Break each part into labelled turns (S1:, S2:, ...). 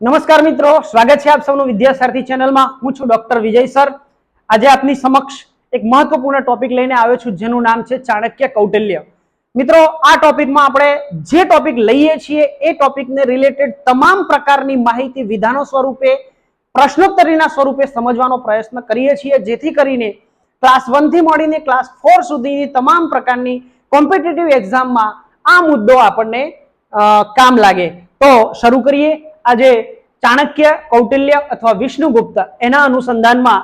S1: નમસ્કાર મિત્રો, સ્વાગત છે આપ સૌનું વિદ્યાસારથી ચેનલમાં. હું છું ડોક્ટર વિજય સર. આજે આપની સમક્ષ એક મહત્વપૂર્ણ ટોપિક લઈને આવ્યો છું, જેનું નામ છે ચાણક્ય કૌટિલ્ય. મિત્રો, આ ટોપિકમાં આપણે જે ટોપિક લઈએ છીએ, એ ટોપિકને રિલેટેડ તમામ પ્રકારની માહિતી વિધાનો સ્વરૂપે, પ્રશ્નોત્તરીના સ્વરૂપે સમજવાનો પ્રયત્ન કરીએ છીએ. જેથી કરીને ક્લાસ વનથી મળીને ક્લાસ ફોર સુધીની તમામ પ્રકારની કોમ્પિટિટિવ એક્ઝામમાં આ મુદ્દો આપણને કામ લાગે. તો શરૂ કરીએ. આજે ચાણક્ય, કૌટિલ્ય અથવા વિષ્ણુગુપ્ત એના અનુસંધાનમાં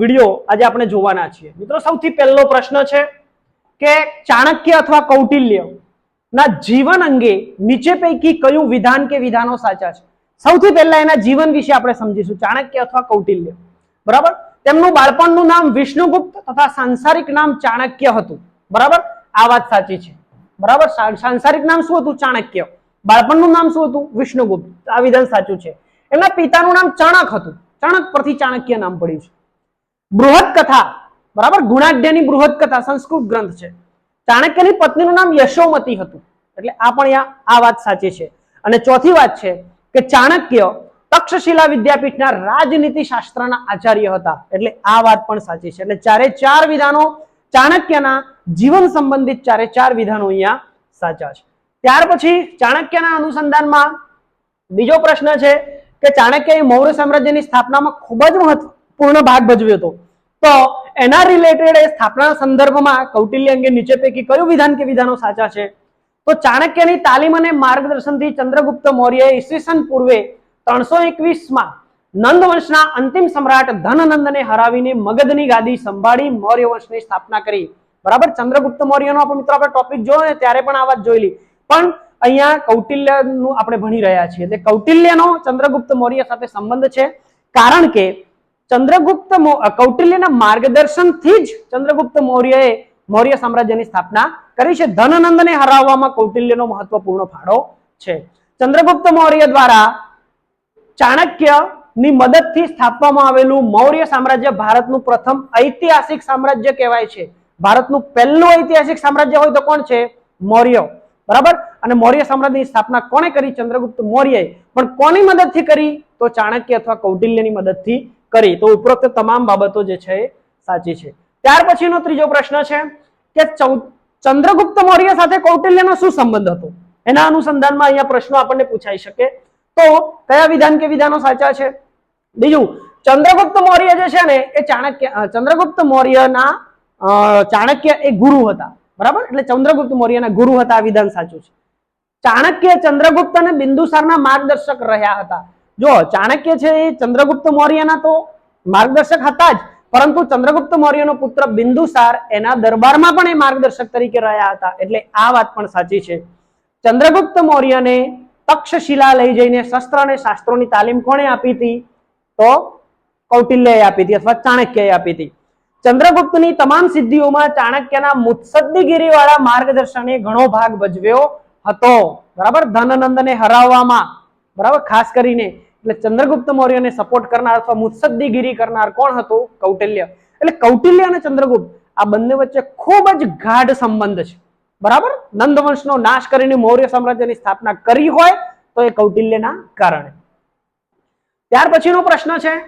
S1: વીડિયો આજે આપણે જોવાના છીએ. મિત્રો, સૌથી પહેલો પ્રશ્ન છે કે ચાણક્ય અથવા કૌટિલ્ય ના જીવન અંગે નીચે પૈકી કયું વિધાન કે વિધાનો સાચા છે? સૌથી પહેલા એના જીવન વિશે આપણે સમજીશું. ચાણક્ય અથવા કૌટિલ્ય. બરાબર? તેમનું બાળપણનું નામ વિષ્ણુગુપ્ત તથા સાંસારિક નામ ચાણક્ય હતું. બરાબર? આ વાત સાચી છે. બરાબર? સાંસારિક નામ શું હતું? ચાણક્ય. બાળપણનું નામ શું હતું? વિષ્ણુગુપ્ત. આ વિધાન સાચું છે. એમના પિતાનું નામ ચાણક હતું. ચાણક પરથી ચાણક્ય નામ પડ્યું છે. બૃહદ કથા. બરાબર? ગુણાઢ્યની બૃહદ કથા, સંસ્કૃત ગ્રંથ છે. ચાણક્યની પત્નીનું નામ યશોમતી હતું. એટલે આ પણ આ વાત સાચી છે. અને ચોથી વાત છે કે ચાણક્ય તક્ષશિલા વિદ્યાપીઠના રાજનીતિ શાસ્ત્રના આચાર્ય હતા. એટલે આ વાત પણ સાચી છે. એટલે ચારે ચાર વિધાનો ચાણક્યના જીવન સંબંધિત ચારે ચાર વિધાનો અહીંયા સાચા છે. ત્યાર પછી ચાણક્યના અનુસંધાનમાં બીજો પ્રશ્ન છે કે ચાણક્યએ મૌર્ય સામ્રાજ્યની સ્થાપનામાં ખૂબ જ મહત્વપૂર્ણ ભાગ ભજવ્યો હતો. તો એના રિલેટેડ એ સ્થાપના સંદર્ભમાં કૌટિલ્ય અંગે નીચે પૈકી કયું વિધાન કે વિધાનો સાચા છે? તો ચાણક્યની તાલીમ અને માર્ગદર્શનથી ચંદ્રગુપ્ત મૌર્ય ઈસવીસન પૂર્વે ત્રણસો એકવીસમાં નંદ વંશના અંતિમ સમ્રાટ ધનનંદને હરાવીને મગધની ગાદી સંભાળી મૌર્ય વંશની સ્થાપના કરી. બરાબર? ચંદ્રગુપ્ત મૌર્યનો આપણે મિત્રો આપણે ટોપિક જોયો ને, ત્યારે પણ આ વાત જોયેલી. પણ અહીંયા કૌટિલ્યનું આપણે ભણી રહ્યા છીએ. એટલે કૌટિલ્યનો ચંદ્રગુપ્ત મૌર્ય સાથે સંબંધ છે. કારણ કે ચંદ્રગુપ્ત કૌટિલ્યના માર્ગદર્શનથી જ ચંદ્રગુપ્ત મૌર્યએ મૌર્ય સામ્રાજ્યની સ્થાપના કરી છે. ધનનંદને હરાવવામાં કૌટિલ્યનો મહત્વપૂર્ણ ફાળો છે. ચંદ્રગુપ્ત મૌર્ય દ્વારા ચાણક્યની મદદથી સ્થાપવામાં આવેલું મૌર્ય સામ્રાજ્ય ભારતનું પ્રથમ ઐતિહાસિક સામ્રાજ્ય કહેવાય છે. ભારતનું પહેલું ઐતિહાસિક સામ્રાજ્ય હોય તો કોણ છે? મૌર્ય. બરાબર? અને મૌર્ય સામ્રાજ્યની સ્થાપના કોણે કરી? ચંદ્રગુપ્ત મૌર્યએ. પણ કોની મદદથી કરી? તો ચાણક્ય અથવા કૌટિલ્યની મદદથી કરી. તો ઉપરોક્ત તમામ બાબતો જે છે એ સાચી છે. ત્યાર પછીનો ત્રીજો પ્રશ્ન છે કે ચંદ્રગુપ્ત મૌર્ય સાથે કૌટિલ્યનો શું સંબંધ હતો? એના અનુસંધાનમાં અહીંયા પ્રશ્નો આપણને પૂછાઈ શકે. તો કયા વિધાન કે વિધાનો સાચા છે? બીજું, ચંદ્રગુપ્ત મૌર્ય જે છે ને, એ ચાણક્ય ચંદ્રગુપ્ત મૌર્યના ચાણક્ય એ ગુરુ હતા. બરાબર? એટલે ચંદ્રગુપ્ત મૌર્યના ગુરુ હતા, આ વિધાન સાચું છે. ચાણક્ય ચંદ્રગુપ્ત અને બિંદુસારના માર્ગદર્શક રહ્યા હતા. જો, ચાણક્ય છે એ ચંદ્રગુપ્ત મૌર્યના તો માર્ગદર્શક હતા જ, પરંતુ ચંદ્રગુપ્ત મૌર્યનો પુત્ર બિંદુસાર એના દરબારમાં પણ એ માર્ગદર્શક તરીકે રહ્યા હતા. એટલે આ વાત પણ સાચી છે. ચંદ્રગુપ્ત મૌર્યને તક્ષશિલા લઈ જઈને શસ્ત્ર અને શાસ્ત્રોની તાલીમ કોણે આપી હતી? તો કૌટિલ્યએ આપી હતી અથવા ચાણક્યએ આપી હતી. ચંદ્રગુપ્તની તમામ સિદ્ધિઓમાં ચાણક્યના મુત્સદ્દીગીરી વાળા માર્ગદર્શને ઘણો ભાગ ભજવ્યો હતો. બરાબર? ધનનંદને હરાવવામાં. બરાબર? ખાસ કરીને. એટલે ચંદ્રગુપ્ત મૌર્યને સપોર્ટ કરનાર અથવા મુત્સદ્દીગીરી કરનાર કોણ હતું? કૌટિલ્ય. એટલે કૌટિલ્ય અને ચંદ્રગુપ્ત આ બંને વચ્ચે ખૂબ જ ગાઢ સંબંધ છે. બરાબર? નંદ વંશનો નાશ કરીને મૌર્ય સામ્રાજ્યની સ્થાપના કરી હોય તો એ કૌટિલ્યના કારણે. ત્યાર પછીનો પ્રશ્ન છે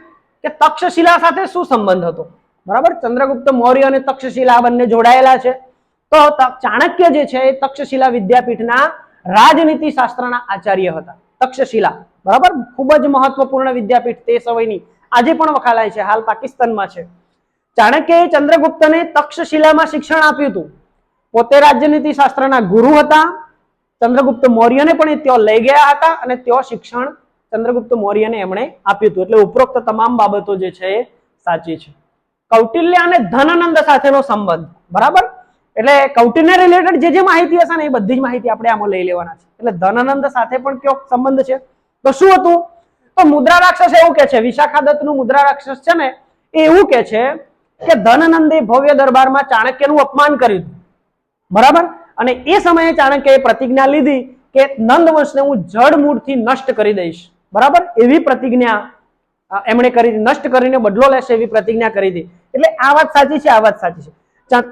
S1: કે તક્ષશિલા સાથે શું સંબંધ હતો? બરાબર? ચંદ્રગુપ્ત મૌર્ય અને તક્ષશિલા બંને જોડાયેલા છે. તો ચાણક્ય જે છે એ તક્ષશિલા વિદ્યાપીઠના રાજનીતિ શાસ્ત્રના આચાર્ય હતા. તક્ષશિલા, બરાબર? ખૂબ જ મહત્વપૂર્ણ વિદ્યાપીઠ તે સમયની. આજે પણ વખાલાય છે, હાલ પાકિસ્તાનમાં છે. ચાણક્યએ ચંદ્રગુપ્તને તક્ષશિલામાં શિક્ષણ આપ્યું હતું. પોતે રાજ્યનીતિ શાસ્ત્રના ગુરુ હતા. ચંદ્રગુપ્ત મૌર્યને પણ એ ત્યાં લઈ ગયા હતા અને ત્યાં શિક્ષણ ચંદ્રગુપ્ત મૌર્યને એમણે આપ્યું હતું. એટલે ઉપરોક્ત તમામ બાબતો જે છે એ સાચી છે. કૌટિલ્ય અને ધનાનંદ સાથેનો સંબંધ. બરાબર? એટલે કૌટિલ્ય રિલેટેડ જે જે માહિતી હશે ને એ બધી જ માહિતી આપણે આમાં લઈ લેવાના છે. એટલે ધનાનંદ સાથે પણ કયો સંબંધ છે? તો શું હતું? તો મુદ્રા રાક્ષસ એવું કે છે વિશાખા દત્તનું મુદ્રા રાક્ષસ છે ને, એ એવું કે છે કે ધનાનંદે ભવ્ય દરબારમાં ચાણક્યનું અપમાન કર્યું બરાબર? અને એ સમયે ચાણક્યએ પ્રતિજ્ઞા લીધી કે નંદ વંશને હું જડ મૂળથી નષ્ટ કરી દઈશ. બરાબર? એવી પ્રતિજ્ઞા એમણે કરી, નષ્ટ કરીને બદલો લેશે એવી પ્રતિજ્ઞા કરી હતી. એટલે આ વાત સાચી છે, આ વાત સાચી છે.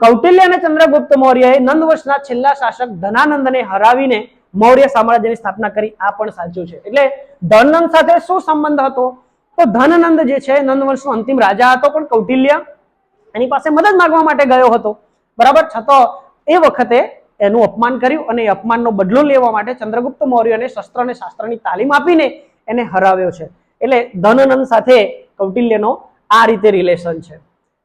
S1: કૌટિલ્ય અને ચંદ્રગુપ્ત મૌર્યએ નંદ વંશના છેલ્લા શાસક ધનાનંદને હરાવીને મૌર્ય સામ્રાજ્યની સ્થાપના કરી, આ પણ સાચું છે. એટલે ધનનંદ સાથે શું સંબંધ હતો? તો ધનનંદ જે છે નંદ વંશનો અંતિમ રાજા હતો, પણ કૌટિલ્ય એની પાસે મદદ માંગવા માટે ગયો હતો. બરાબર? છતો એ વખતે એનું અપમાન કર્યું અને એ અપમાનનો બદલો લેવા માટે ચંદ્રગુપ્ત મૌર્યને શસ્ત્ર અને શાસ્ત્રની તાલીમ આપીને એને હરાવ્યો છે. એટલે ધનનંદ સાથે કૌટિલ્યનો આ રીતે રિલેશન છે.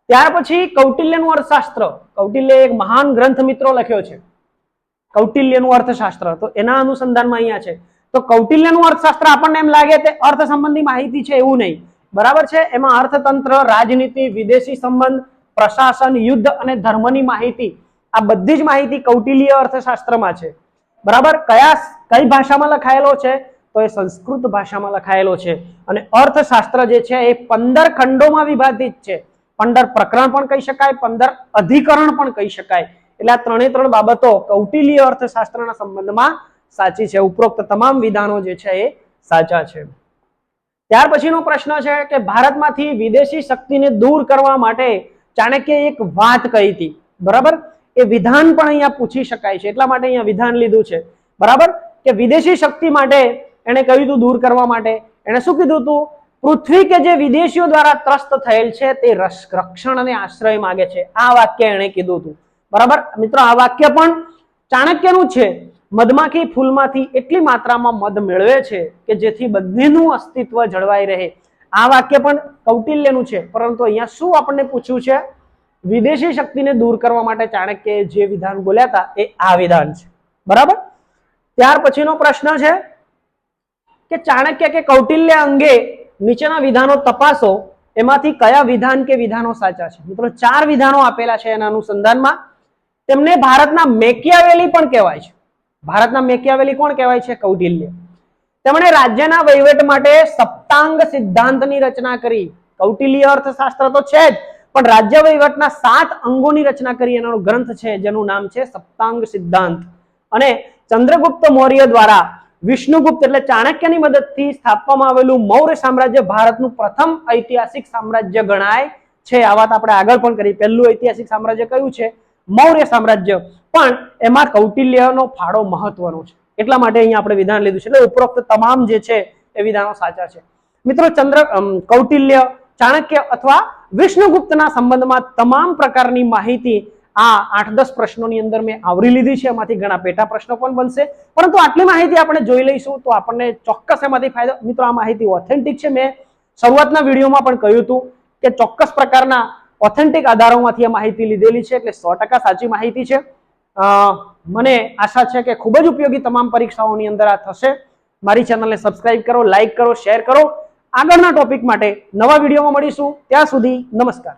S1: ત્યાર પછી કૌટિલ્યનું અર્થશાસ્ત્ર. કૌટિલ્ય એક મહાન ગ્રંથ મિત્રો લખ્યો છે. કૌટિલ્યનું અર્થશાસ્ત્ર. તો એના અનુસંધાનમાં અહીંયા છે. તો કૌટિલ્યનું અર્થશાસ્ત્ર આપણને એમ લાગે તે અર્થ સંબંધી માહિતી છે એવું નહીં. બરાબર છે? એમાં અર્થતંત્ર, રાજનીતિ, વિદેશી સંબંધ, પ્રશાસન, યુદ્ધ અને ધર્મની માહિતી આ બધી જ માહિતી કૌટિલ્ય અર્થશાસ્ત્રમાં છે. બરાબર? કયા કઈ ભાષામાં લખાયેલો છે? તો એ સંસ્કૃત ભાષામાં લખાયેલો છે. અને અર્થશાસ્ત્ર જે છે એ પંદર ખંડોમાં વિભાજિત છે. પંદર પ્રકરણ પણ કહી શકાય, પંદર અધિકરણ પણ કહી શકાય. એટલે આ ત્રણે ત્રણ બાબતો કૌટિલ્ય અર્થશાસ્ત્રના સંબંધમાં સાચી છે. ઉપરોક્ત તમામ વિધાનો જે છે એ સાચા છે. ત્યાર પછીનો પ્રશ્ન છે કે ભારતમાંથી વિદેશી શક્તિને દૂર કરવા માટે ચાણક્ય એક વાત કહી હતી. બરાબર? એ વિધાન પણ અહીંયા પૂછી શકાય છે. એટલા માટે અહીંયા વિધાન લીધું છે. બરાબર? કે વિદેશી શક્તિ માટે એણે કહ્યું હતું દૂર કરવા માટે. એણે શું કીધું હતું પૃથ્વી કે જે વિદેશીઓ દ્વારા ત્રસ્ત થયેલ છે, તે રક્ષ- રક્ષણ અને આશ્રય માગે છે. આ વાક્ય એણે કીધું હતું. બરાબર? મિત્રો, આ વાક્ય પણ ચાણક્યનું છે. મધમાખી ફૂલમાંથી એટલી માત્રામાં મધ મેળવે છે કે જેથી બંનેનું અસ્તિત્વ જળવાઈ રહે. આ વાક્ય પણ કૌટિલ્યનું છે. પરંતુ અહીંયા શું આપણને પૂછ્યું છે? વિદેશી શક્તિને દૂર કરવા માટે ચાણક્ય જે વિધાન બોલ્યા હતા, એ આ વિધાન છે. બરાબર? ત્યાર પછીનો પ્રશ્ન છે કે ચાણક્ય કે કૌટિલ્ય અંગે નીચેના વિધાનો તપાસો, એમાંથી કયા વિધાન કે વિધાનો સાચા છે? મિત્રો, ચાર વિધાનો આપેલા છે એના અનુસંધાનમાં. તેમને ભારતના મેકિયાવેલી પણ કહેવાય છે. ભારતના મેકિયાવેલી કોણ કહેવાય છે? કૌટિલ્ય. તેમણે રાજ્યના વહીવટ માટે સપ્તાંગ સિદ્ધાંતની રચના કરી. કૌટિલ્ય અર્થશાસ્ત્ર તો છે જ, પણ રાજ્ય વહીવટના સાત અંગોની રચના કરી એનો ગ્રંથ છે, જેનું નામ છે સપ્તાંગ સિદ્ધાંત. અને ચંદ્રગુપ્ત મૌર્ય દ્વારા વિષ્ણુગુપ્ત એટલે ચાણક્યની મદદથી સ્થાપવામાં આવેલું મૌર્ય સામ્રાજ્ય ભારતનું પ્રથમ ઐતિહાસિક સામ્રાજ્ય ગણાય છે. આ વાત આપણે આગળ પણ કરી. પહેલું ઐતિહાસિક સામ્રાજ્ય કયું છે? મૌર્ય સામ્રાજ્ય. પણ એમાં કૌટિલ્યનો ફાળો મહત્વનો છે. એટલા માટે અહીંયા આપણે વિધાન લીધું છે. એટલે ઉપરોક્ત તમામ જે છે એ વિધાનો સાચા છે. મિત્રો, ચંદ્ર કૌટિલ્ય, ચાણક્ય અથવા વિષ્ણુગુપ્તના સંબંધમાં તમામ પ્રકારની માહિતી આ આઠ દસ પ્રશ્નોની અંદર મેં આવરી લીધી છે. એમાંથી ઘણા પેટા પ્રશ્નો પણ બનશે. પરંતુ આટલી માહિતી આપણે જોઈ લઈશું તો આપણને ચોક્કસ એમાંથી ફાયદો મિત્રો, આ માહિતી ઓથેન્ટિક છે. મેં શરૂઆતના વિડીયોમાં પણ કહ્યું હતું કે ચોક્કસ પ્રકારના ઓથેન્ટિક આધારોમાંથી આ માહિતી લીધેલી છે એટલે સો સાચી માહિતી છે. મને આશા છે કે ખૂબ જ ઉપયોગી તમામ પરીક્ષાઓની અંદર આ થશે. મારી ચેનલને સબસ્ક્રાઇબ કરો લાઇક કરો શેર કરો. આગળના ટોપિક માટે નવા વિડીયોમાં મળીશું. ત્યાં સુધી નમસ્કાર.